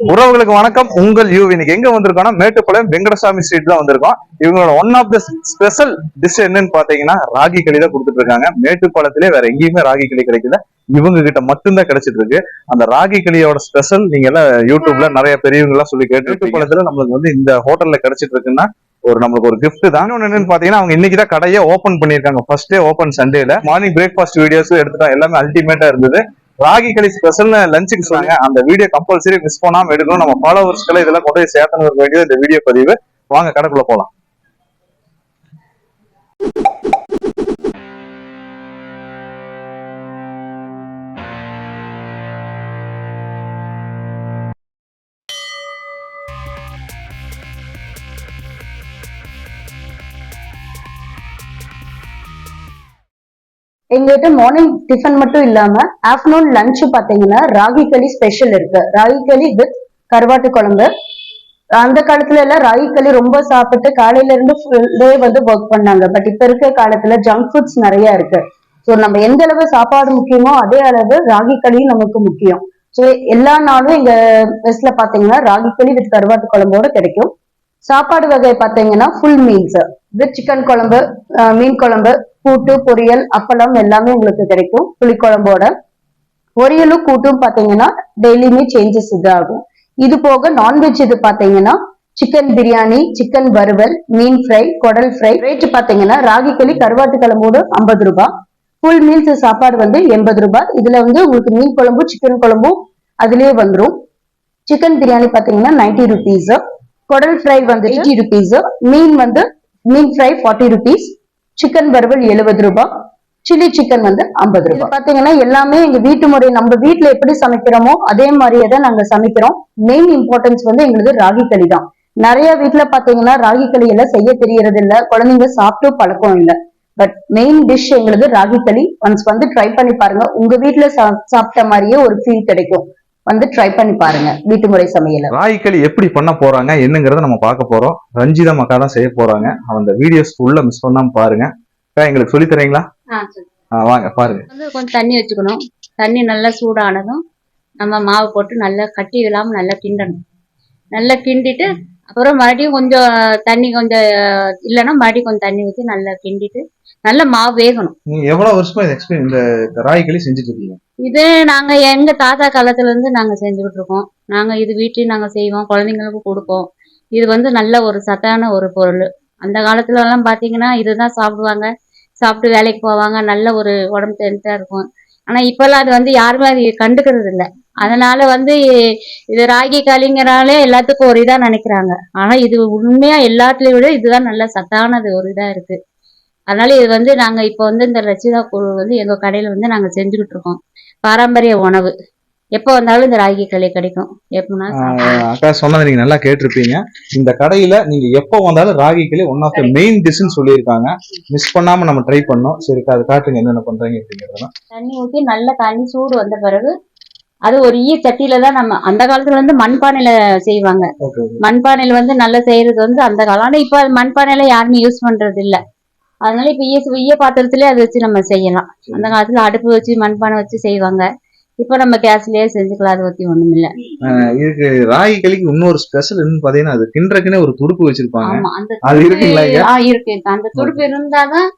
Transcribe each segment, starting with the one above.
உறவுகளுக்கு வணக்கம். உங்கள் யூ இன்னைக்கு எங்க வந்திருக்கோம்னா மேட்டுப்பாளையம் வெங்கடசாமி ஸ்ட்ரீட் தான் வந்திருக்கோம். இவங்களோட one of the special dish என்னன்னு பாத்தீங்கன்னா ராகி களி தான் கொடுத்துட்டு இருக்காங்க. மேட்டுப்பாளையத்திலே வேற எங்கேயுமே ராகி களி கிடைக்கல. இவங்க கிட்ட மட்டும்தான் கிடைச்சிட்டு இருக்கு. அந்த ராகி களியோட ஸ்பெஷல் நீங்க எல்லாம் யூடியூப்ல நிறைய பெரியவங்க எல்லாம் சொல்லி கேட்டு மேட்டுப்பாளையத்துல நம்மளுக்கு வந்து இந்த ஹோட்டல்ல கிடைச்சிட்டு இருக்குன்னா ஒரு நம்மளுக்கு ஒரு கிஃப்ட் தான். என்னன்னு பாத்தீங்கன்னா அவங்க இன்னைக்கு தான் கடையை ஓபன் பண்ணிருக்காங்க ஃபர்ஸ்ட் டே ஓபன் சண்டேல மார்னிங் பிரேக்ஃபாஸ்ட் வீடியோஸும் எடுத்துட்டோம் எல்லாமே அல்டிமேட்டா இருந்தது. ராகி களி ஸ்பெஷல்னு லஞ்சுக்கு சொன்னாங்க. அந்த வீடியோ கம்பல்சரி மிஸ் பண்ணாம எடுக்கணும். நம்ம ஃபாலோவர்ஸ்களை இதெல்லாம் கொண்டு போய் சேர்த்தணும் வேண்டியது இந்த வீடியோ பதிவு. வாங்க கடைக்குள்ள போலாம். எங்ககிட்ட மார்னிங் டிஃபன் மட்டும் இல்லாம ஆஃப்டர்நூன் லஞ்ச் பாத்தீங்கன்னா ராகி களி ஸ்பெஷல் இருக்கு. ராகி களி வித் கருவாட்டு குழம்பு. அந்த காலத்துல எல்லாம் ராகி களி ரொம்ப சாப்பிட்டு காலையில இருந்து ஃபுல் டே வந்து ஒர்க் பண்ணாங்க. பட் இப்ப இருக்க காலத்துல ஜங்க் ஃபுட்ஸ் நிறைய இருக்கு. ஸோ நம்ம எந்த அளவு சாப்பாடு முக்கியமோ அதே அளவு ராகி களியும் நமக்கு முக்கியம். ஸோ எல்லா நாளும் எங்க மெஸ்ல பாத்தீங்கன்னா ராகி களி வித் கருவாட்டு குழம்போட கிடைக்கும். சாப்பாடு வகை பாத்தீங்கன்னா ஃபுல் மீல்ஸ் வித் சிக்கன் குழம்பு மீன் குழம்பு கூட்டு பொரியல் அப்பளம் எல்லாமே உங்களுக்கு கிடைக்கும் புளிக்குழம்போட. பொரியலும் கூட்டும் பாத்தீங்கன்னா டெய்லியுமே சேஞ்சஸ் இதாகும். இது போக நான்வெஜ் இது பாத்தீங்கன்னா சிக்கன் பிரியாணி சிக்கன் வறுவல் மீன் ஃப்ரை குடல் ஃப்ரை ரேட்டு பாத்தீங்கன்னா ராகி களி கருவாட்டு கிழம்போடு ஐம்பது ரூபாய். ஃபுல் மீல்ஸ் சாப்பாடு வந்து எண்பது ரூபாய். இதுல வந்து உங்களுக்கு மீன் குழம்பு சிக்கன் குழம்பும் அதுலயே வந்துரும். சிக்கன் பிரியாணி பாத்தீங்கன்னா நைன்டி ருபீஸ் குடல் ஃப்ரை வந்து எயிட்டி ருபீஸ் மீன் வந்து மீன் ஃப்ரை ஃபார்ட்டி ருபீஸ் சிக்கன் வறுவல் எழுபது ரூபாய் சில்லி சிக்கன் வந்து ஐம்பது ரூபாய் பாத்தீங்கன்னா எல்லாமே எங்க வீட்டு முறை நம்ம வீட்ல எப்படி சமைக்கிறோமோ அதே மாதிரியே தான் நாங்க சமைக்கிறோம். மெயின் இம்பார்ட்டன்ஸ் வந்து எங்களுக்கு ராகி களி தான். நிறைய வீட்ல பாத்தீங்கன்னா ராகி களி எல்லாம் செய்ய தெரியறது இல்ல குழந்தைங்க சாப்பிட்டும் பழக்கம் இல்ல. பட் மெயின் டிஷ் எங்களுக்கு ராகி களி. ஒன்ஸ் வந்து ட்ரை பண்ணி பாருங்க. உங்க வீட்ல சா- சாப்பிட்ட மாதிரியே ஒரு ஃபீல் கிடைக்கும். வந்து ட்ரை பண்ணி பாருங்க வீட்டு முறை சமையல. ராகி களி எப்படி பண்ண போறாங்க என்னங்கிறத நம்ம பார்க்க போறோம். ரஞ்சிதா மக்கா தான் செய்ய போறாங்க. அந்த வீடியோஸ் உள்ள மிஸ் பண்ணாம பாருங்க. எங்களுக்கு சொல்லி தரீங்களா? ஆ, வாங்க பாருங்க. வந்து கொஞ்சம் தண்ணி வச்சுக்கணும். தண்ணி நல்லா சூடானதும் நம்ம மாவு போட்டு நல்லா கட்டி இல்லாமல் நல்லா கிண்டணும். நல்லா கிண்டிட்டு அப்புறம் மறுபடியும் கொஞ்சம் தண்ணி கொஞ்சம் இல்லைன்னா மறுபடியும் கொஞ்சம் தண்ணி ஊற்றி நல்லா கிண்டிட்டு நல்லா மாவு வேகணும். நீங்க எவ்வளவு வருஷமா இந்த எக்ஸ்பீரியன் இந்த ராகி களி செஞ்சுட்டு இருக்கீங்க? இது நாங்கள் எங்கள் தாத்தா காலத்துலேருந்து நாங்கள் செஞ்சுக்கிட்டு இருக்கோம் நாங்கள் இது வீட்லயும் நாங்கள் செய்வோம் குழந்தைங்களுக்கும் கொடுப்போம். இது வந்து நல்ல ஒரு சத்தான ஒரு பொருள். அந்த காலத்துல எல்லாம் பாத்தீங்கன்னா இதுதான் சாப்பிடுவாங்க. சாப்பிட்டு வேலைக்கு போவாங்க நல்ல ஒரு உடம்பு தெளிட்டாக இருக்கும். ஆனால் இப்போல்லாம் அது வந்து யாருமே அது கண்டுக்கிறது இல்லை. அதனால வந்து இது ராகி களிங்கிறனாலே எல்லாத்துக்கும் ஒரு இதாக நினைக்கிறாங்க. ஆனால் இது உண்மையாக எல்லாத்துலேயும் விட இதுதான் நல்ல சத்தானது ஒரு இதாக இருக்குது அதனால இது வந்து நாங்கள் இப்போ வந்து இந்த ரச்சிதா குழு வந்து எங்கள் கடையில் வந்து நாங்கள் செஞ்சுக்கிட்டு இருக்கோம் பாரம்பரிய உணவு. எப்போ வந்தாலும் இந்த ராகி களி கிடைக்கும். எப்போனா ஆஹ் அக்கா சொன்னதை நீங்க நல்லா கேட்டிருப்பீங்க. இந்த கடையில நீங்க எப்போ வந்தாலும் ராகி களி ஒன் ஆஃப் த மெயின் டிஷ்னு சொல்லியிருக்காங்க. மிஸ் பண்ணாம நம்ம ட்ரை பண்ணோம். சரிக்கா அது காட்டுங்க என்னென்ன பண்றீங்க அப்படிங்கிறதெல்லாம். தண்ணி ஊற்றி நல்லா தண்ணி சூடு வந்த பிறகு அது ஒரு ஈய சட்டியில தான் நம்ம அந்த காலத்துல வந்து மண்பானையில செய்வாங்க. மண்பானையில வந்து நல்லா செய்யறது வந்து அந்த காலம். ஆனா இப்ப மண்பானையில யாருமே யூஸ் பண்றது இல்ல அதனால இப்ப ஈய ஈய பாத்திரத்திலே அதை வச்சு நம்ம செய்யலாம். அந்த காலத்துல அடுப்பு வச்சு மண்பானை வச்சு செய்வாங்க. இப்ப நம்ம கேஸ்லயே செஞ்சுக்கலாம் அதை பத்தி ஒண்ணும் இல்ல. இதுக்கு ராகி களிக்கு இன்னொரு ஸ்பெஷல் பாத்தீங்கன்னா அது கிண்டறக்குன்னே ஒரு துடுப்பு வச்சிருப்பாங்க. அது இருக்கு. அந்த துடுப்பு இருந்தாதான்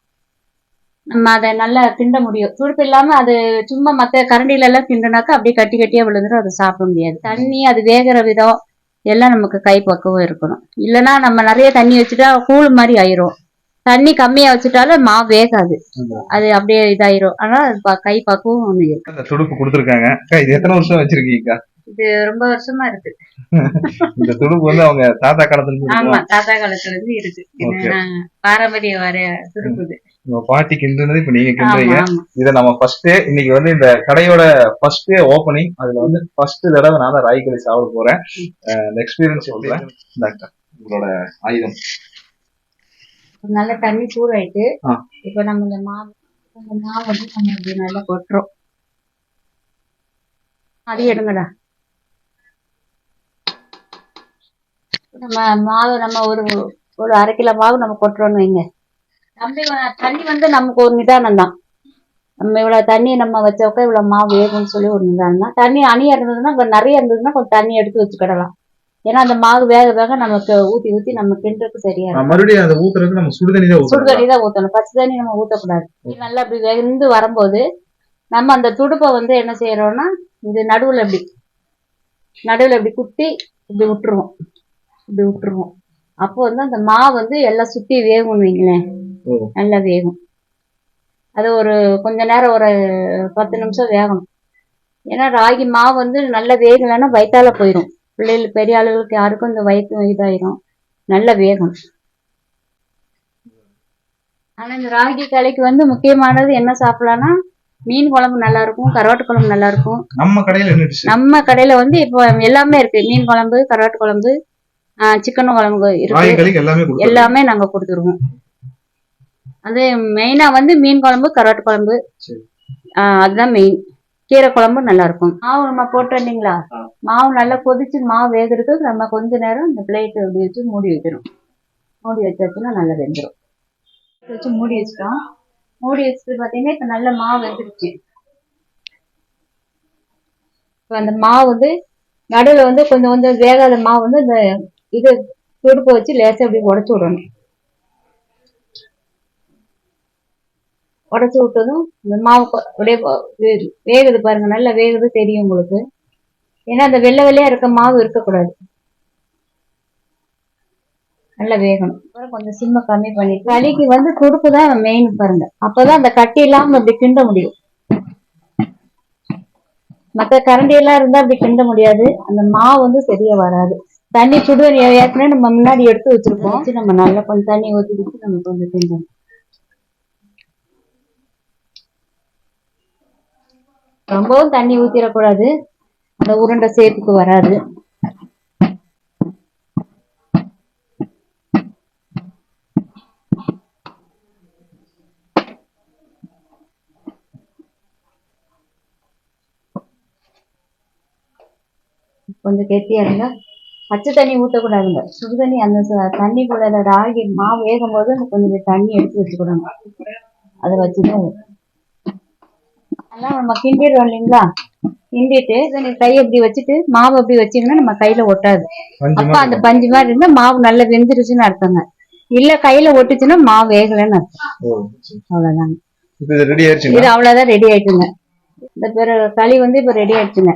நம்ம அதை நல்லா கிண்ட முடியும். துடுப்பு இல்லாம அது சும்மா மத்த கரண்டில எல்லாம் கிண்டனாக்கா அப்படியே கட்டி கட்டியா விழுந்துரும் அதை சாப்பிட முடியாது. தண்ணி அது வேகிற விதம் எல்லாம் நமக்கு கை பக்குவம் இருக்கணும். இல்லைன்னா நம்ம நிறைய தண்ணி வச்சுட்டா கூழ் மாதிரி ஆயிரும். தண்ணி கம்மியா வச்சுட்டாலும் மாவு வேகாது. அது அப்படியே இதாயிரும். ஆனா கை பக்குவம் ஒண்ணு இருக்கு. துடுப்பு கொடுத்துருக்காங்க. இது எத்தனை வருஷம் வச்சிருக்கீங்க இது ரொம்ப வருஷமா இருக்கு. இந்த துடுப்பு வந்து அவங்க தாத்தா காலத்துல இருந்து ஆமா. தாத்தா காலத்துல இருந்து இருக்கு பாரம்பரிய வர துடுப்பு. உங்க பாட்டி கிண்டுனது இப்ப நீங்க கிண்டுறீங்க. இதை நம்ம ஃபர்ஸ்ட் இன்னைக்கு வந்து இந்த கடையோட ஃபர்ஸ்ட் ஓபனிங் அதுல வந்து ஃபர்ஸ்ட் தடவை நான் தான் ராகி களி சாப்பிட போறேன். இந்த எக்ஸ்பீரியன்ஸ் சொல்றேன் இந்தாக்கா உங்களோட ஆயுதம். நல்ல தண்ணி சூடாயிட்டு. இப்ப நம்ம இந்த மாவு இந்த மாவு வந்து நம்ம இப்படி நல்லா கொட்டுறோம். அது எடுங்கடா. நம்ம மாவு நம்ம ஒரு ஒரு அரை கிலோ மாவு நம்ம கொட்டுறோம்னு வைங்க. வ- தண்ணி வந்து நமக்கு ஒரு நிதானம் தான். நம்ம இவ்வளவு தண்ணி நம்ம வச்சோக்க இவ்வளவு மாவு வேகும்னு சொல்லி ஒன்று இருந்தாங்கன்னா தண்ணி அணியா இருந்ததுன்னா நிறைய இருந்ததுன்னா கொஞ்சம் தண்ணி எடுத்து வச்சுக்கிடலாம் ஏன்னா அந்த மாவு வேக வேக நமக்கு ஊத்தி ஊத்தி நம்ம கிண்டுறதுக்கு சரியா இருக்கும். மறுபடியும் அதை ஊத்துறதுக்கு நம்ம சுடுதண்ணி தான் சுடு தண்ணி தான் ஊற்றணும் பச்சை தண்ணி நம்ம ஊற்றக்கூடாது நல்லா அப்படி வெந்து வரும்போது நம்ம அந்த துடுப்பை வந்து என்ன செய்யறோம்னா இது நடுவுல இப்படி நடுவுல இப்படி குத்தி இப்படி விட்டுருவோம். இப்படி விட்டுருவோம். அப்போ வந்து அந்த மாவு வந்து எல்லாம் சுத்தி வேகும்னு வைங்களேன். நல்லா வேகும். அது ஒரு கொஞ்ச நேரம் ஒரு பத்து நிமிஷம் வேகணும். ஏன்னா ராகி மாவு வந்து நல்லா வேகலைன்னா வயித்தால போயிடும் பிள்ளைகள் பெரிய ஆளுகளுக்கு யாருக்கும் இந்த வயிற்று இதாயிரும். நல்லா வேகும். ஆனா இந்த ராகி களிக்கு வந்து முக்கியமானது என்ன சாப்பிடலாம்னா மீன் குழம்பு நல்லா இருக்கும் கருவாட்டு குழம்பு நல்லா இருக்கும் நம்ம கடையில? நம்ம கடையில வந்து இப்போ எல்லாமே இருக்கு. மீன் குழம்பு கருவாட்டு குழம்பு சிக்கன் குழம்பு இருக்கு. எல்லாமே நாங்க கொடுத்துருவோம். அது மெயினா வந்து மீன் குழம்பு கருவாட்டு குழம்பு. அதுதான் மெயின் கீரை குழம்பு நல்லா இருக்கும் மாவு நம்ம போட்டு வந்தீங்களா? ஆ. மாவு நல்லா கொதிச்சு மாவு வேகிறதுக்கு நம்ம கொஞ்ச நேரம் இந்த பிளேட் அப்படி வச்சு மூடி வைக்கணும் மூடி வச்சாச்சுன்னா நல்லா வெந்துடும் வச்சு மூடி வச்சிட்டோம். மூடி வச்சுட்டு பார்த்தீங்கன்னா இப்போ நல்ல மாவு வெந்துருச்சு. இப்போ அந்த மாவு வந்து நடுவில் வந்து கொஞ்சம் கொஞ்சம் வேகாத மாவு வந்து இந்த இது துடுப்பை வச்சு லேசாக அப்படி உடச்சி விடணும். உடச்சி விட்டதும் இந்த மாவு அப்படியே வேகுது பாருங்க நல்லா வேகுது தெரியும் உங்களுக்கு. ஏன்னா அந்த வெள்ளை வெள்ளையா இருக்க மாவு இருக்கக்கூடாது. நல்லா வேகணும். அப்புறம் கொஞ்சம் சிம்ம கம்மி பண்ணி களிக்கு வந்து துடுப்பு தான் மெயின் பாருங்க. அப்பதான் அந்த கட்டி இல்லாம அப்படி கிண்ட முடியும். மத்த கரண்டி எல்லாம் இருந்தா அப்படி கிண்ட முடியாது. அந்த மாவு வந்து சரியா வராது. தண்ணி சுடுதண்ணி ஏற்கனவே நம்ம முன்னாடி எடுத்து வச்சிருப்போம். நம்ம நல்லா கொஞ்சம் தண்ணி ஊற்றி வச்சு நம்ம கொஞ்சம் கிண்டணும். ரொம்பவும் தண்ணி ஊத்திடக்கூடாது. அந்த உருண்டை சேப்புக்கு வராது. கொஞ்சம் கெட்டியா இருந்தா பச்சை தண்ணி ஊற்றக்கூடாதுங்க சுடு தண்ணி அந்த தண்ணி கூட ராகி மாவு வேகும் போது கொஞ்சம் தண்ணி எடுத்து வச்சுக்கூடாங்க அதை வச்சுதான் அதெல்லாம் நம்ம கிண்டிடுறோம் இல்லைங்களா? கிண்டிட்டு இதை கை அப்படி வச்சுட்டு மாவு அப்படி வச்சீங்கன்னா நம்ம கையில ஒட்டாது. பஞ்சு அப்ப மாதிரி அந்த பஞ்சு மாதிரி இருந்தா மாவு நல்லா வெந்துருச்சுன்னு அர்த்தங்க. இல்ல கையில ஒட்டுச்சுன்னா மாவு வேகலைன்னு அர்த்தம். அவ்வளவுதாங்க. இது ரெடி ஆயிடுச்சுங்களா இது அவ்வளவுதான் ரெடி ஆயிட்டுங்க. இந்த பேரு களி வந்து இப்ப ரெடி ஆயிடுச்சுங்க.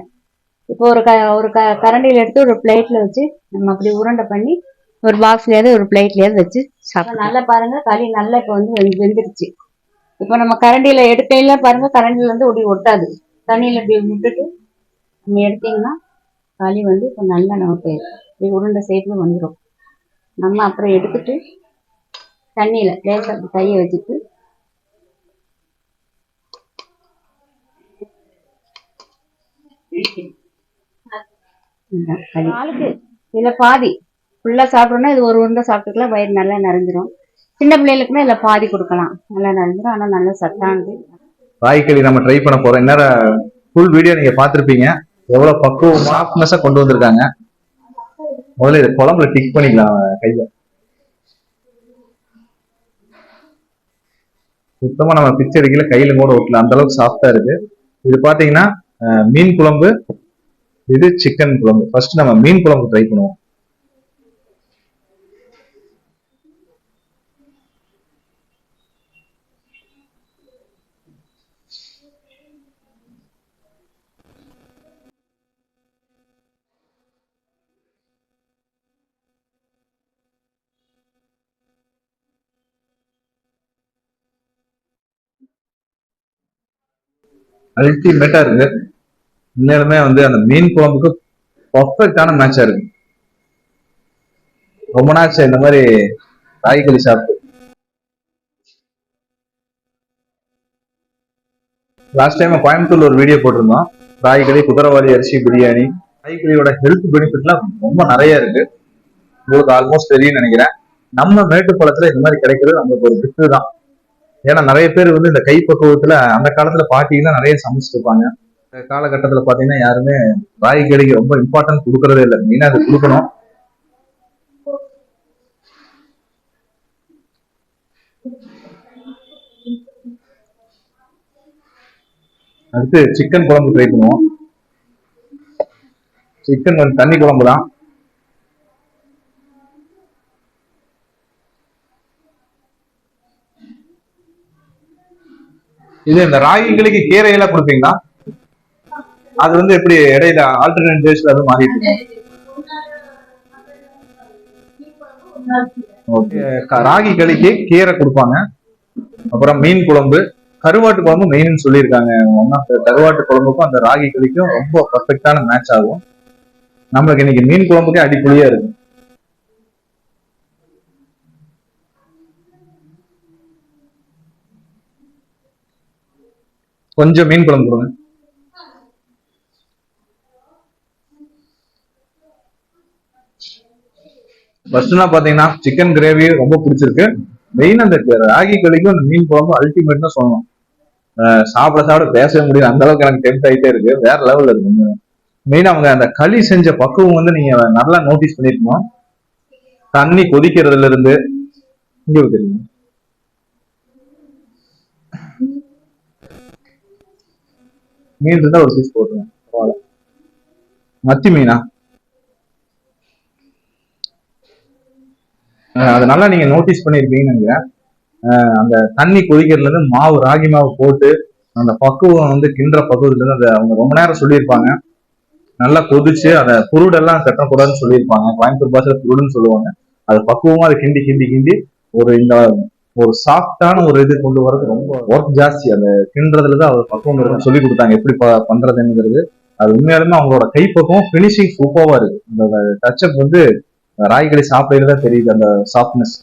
இப்போ ஒரு க ஒரு க கரண்டியில எடுத்து ஒரு பிளேட்ல வச்சு நம்ம அப்படி உருண்டை பண்ணி ஒரு பாக்ஸ்லயாவது ஒரு பிளேட்லயாவது வச்சு சாப்பிடலாம் நல்லா பாருங்க களி நல்லா இப்போ வெந்து- வெந்துருச்சு. இப்போ நம்ம கரண்டியில எடுக்கையில பாருங்க கரண்டில இருந்து இப்படி ஒட்டாது. தண்ணியில இப்படி விட்டுட்டு நம்ம எடுத்தீங்கன்னா களி வந்து இப்போ நல்லா நமக்கு இப்படி உருண்டை ஷேப்ல வந்துடும் நம்ம அப்புறம் எடுத்துட்டு தண்ணியில லேசாக கையை வச்சுட்டு இதுல பாதி ஃபுல்லா சாப்பிடணும்னா இது ஒரு உருண்டை சாப்பிட்டுக்கலாம் வயிறு நல்லா நிறைஞ்சிரும். சின்ன பிள்ளைகளுக்குமே இதுல பாதி கொடுக்கலாம். நல்லா நிறைஞ்சிரும் ஆனா நல்ல சத்தானது ராய்களி நம்ம ட்ரை பண்ண போறோம். இந்நேரம் ஃபுல் வீடியோ நீங்க பாத்திருப்பீங்க எவ்வளவு பக்குவம் சாஃப்ட்னஸா கொண்டு வந்திருக்காங்க. முதல்ல இது குழம்புல டிக் பண்ணிக்கலாம் கையில. சுத்தமா நம்ம பிச்சை அடிக்கல கையில கூட ஒட்டல அந்த அளவுக்கு சாஃப்டா இருக்கு. இது பாத்தீங்கன்னா மீன் குழம்பு இது சிக்கன் குழம்பு. ஃபர்ஸ்ட் நம்ம மீன் குழம்பு ட்ரை பண்ணுவோம். அல்டிமேட்டா இருக்கு. உண்மையிலுமே வந்து அந்த மீன் குழம்புக்கு பர்ஃபெக்டான மேட்சா இருக்கு. ரொம்ப நாள் இந்த மாதிரி காய்கறி சாப்பிட்டு. லாஸ்ட் டைம் கோயம்புத்தூர்ல ஒரு வீடியோ போட்டிருந்தோம். காய்கறி குதிரவாளி அரிசி பிரியாணி காய்கறியோட ஹெல்த் பெனிஃபிட்லாம் ரொம்ப நிறைய இருக்கு. உங்களுக்கு ஆல்மோஸ்ட் தெரியும்னு நினைக்கிறேன். நம்ம மேட்டுப்பாளத்துல இந்த மாதிரி கிடைக்கிறது நம்மளுக்கு ஒரு கிஃப்ட் தான். ஏன்னா நிறைய பேர் வந்து இந்த கைப்பக்குவத்துல அந்த காலத்துல பாத்தீங்கன்னா நிறைய சமைச்சிட்டு இருப்பாங்க இந்த காலகட்டத்துல பாத்தீங்கன்னா யாருமே ராய்கறிக்கு ரொம்ப இம்பார்ட்டன்ட் கொடுக்கறதே இல்லை. மெயினா அது கொடுக்கணும். அடுத்து சிக்கன் குழம்பு ட்ரை பண்ணுவோம். சிக்கன் வந்து தண்ணி குழம்பு தான் இது இந்த ராகி கிளிக்கு கீரை எல்லாம் கொடுப்பீங்களா? அது வந்து எப்படி இடையில ஆல்டர்னேட் டேஸ்ல அது மாறிட்டு ஓகே. ராகி களிக்கு கீரை கொடுப்பாங்க. அப்புறம் மீன் குழம்பு. கருவாட்டு குழம்பு மெயின்னு சொல்லியிருக்காங்க. ஒன் ஆஃப் கருவாட்டு குழம்புக்கும் அந்த ராகி களிக்கும் ரொம்ப பர்ஃபெக்டான மேட்ச் ஆகும். நம்மளுக்கு இன்னைக்கு மீன் குழம்புக்கே அடிப்பொழியா இருக்கும் கொஞ்சம் மீன் குழம்பு கொடுங்க. ஃபர்ஸ்ட்னா பாத்தீங்கன்னா சிக்கன் கிரேவி ரொம்ப பிடிச்சிருக்கு. மெயின் அந்த ராகி களிக்கும் அந்த மீன் குழம்பு அல்டிமேட் தான் சொல்லணும். சாப்பிட சாப்பிட பேசவே முடியும் அந்த அளவுக்கு எனக்கு டெம்ட் ஆகிட்டே இருக்கு. வேற லெவல்ல இருக்கு மெயின் அவங்க அந்த களி செஞ்ச பக்குவம் வந்து நீங்க நல்லா நோட்டீஸ் பண்ணிருக்கணும். தண்ணி கொதிக்கிறதுல இருந்து இங்க தெரியும் மீன் இருந்தா ஒரு பீஸ் போட்டுருங்க. பரவாயில்ல. மத்தி மீனா? அதனால நீங்க நோட்டீஸ் பண்ணிருப்பீங்கன்னு நினைக்கிறேன். அந்த தண்ணி கொதிக்கிறதுல இருந்து மாவு ராகி மாவு போட்டு அந்த பக்குவம் வந்து கிண்டுற பக்குவத்துல இருந்து அதை அவங்க ரொம்ப நேரம் சொல்லியிருப்பாங்க. நல்லா கொதிச்சு அதை புருடெல்லாம் கட்டக்கூடாதுன்னு சொல்லியிருப்பாங்க. கோயம்புத்தூர் பாஷையில புருடுன்னு சொல்லுவாங்க. அது பக்குவமா அதை கிண்டி கிண்டி கிண்டி ஒரு இந்த ஒரு சாஃப்டான ஒரு இது கொண்டு வரது ரொம்ப ஒர்க் ஜாஸ்தி. அந்த கிண்டுறதுல தான் அவர் பக்குவம் சொல்லி கொடுத்தாங்க. எப்படி பண்றதுங்கிறது அது உண்மையாலுமே அவங்களோட கைப்பக்குவம் பினிஷிங் சூப்பரா இருக்கு. அந்த டச்சப் வந்து ராய்களி சாப்பிடையில தான் தெரியுது அந்த சாஃப்ட்னஸ்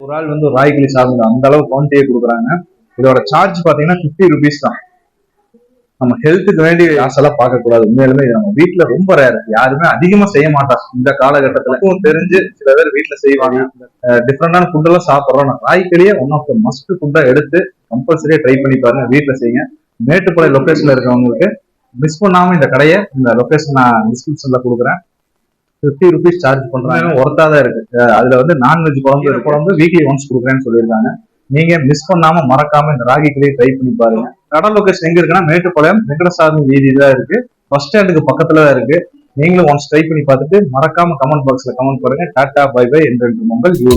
ஒரு ஆள் வந்து ராய்களி சாப்பிடுங்க அந்த அளவு குவான்டிட்டியை கொடுக்குறாங்க. இதோட சார்ஜ் பாத்தீங்கன்னா 50 ருபீஸ் தான். நம்ம ஹெல்த்துக்கு வேண்டி காசெல்லாம் பார்க்க கூடாது உண்மையிலுமே நம்ம வீட்ல ரொம்ப ரேர் யாருமே அதிகமா செய்ய மாட்டாங்க இந்த காலகட்டத்துல. தெரிஞ்சு சில பேர் வீட்ல செய்வாங்க. டிஃப்ரெண்டான ஃபுட் எல்லாம் சாப்பிடுறோம். நான் ராய்களியே ஒன் ஆஃப் த மஸ்ட் ஃபுட்டா எடுத்து கம்பல்சரியா ட்ரை பண்ணி பாருங்க. வீட்ல செய்யுங்க. மேட்டுப்பாளைய லொகேஷன்ல இருக்கவங்களுக்கு மிஸ் பண்ணாம இந்த கடையை இந்த லொகேஷன் நான் டிஸ்கிரிப்ஷன்ல கொடுக்குறேன். 50 ருபீஸ் சார்ஜ் பண்றாங்க. ஒர்த்தா தான் இருக்கு. அதுல வந்து நான்வெஜ் குழம்பு குழம்பு வீக்லி ஒன்ஸ் கொடுக்குறேன்னு சொல்லியிருக்காங்க நீங்க மிஸ் பண்ணாம மறக்காம இந்த ராகி கடையை ட்ரை பண்ணி பாருங்க. கடல் லொகேஷன் எங்க இருக்குன்னா மேட்டுப்பாளையம் வெங்கடசாமி வீதி தான் இருக்கு பஸ் ஸ்டாண்டுக்கு பக்கத்துல தான் இருக்கு. நீங்களும் ஒன்ஸ் ட்ரை பண்ணி பார்த்துட்டு மறக்காம கமெண்ட் பாக்ஸ்ல கமெண்ட் பண்ணுங்க. டாடா பை பை என்று உங்கள் யூ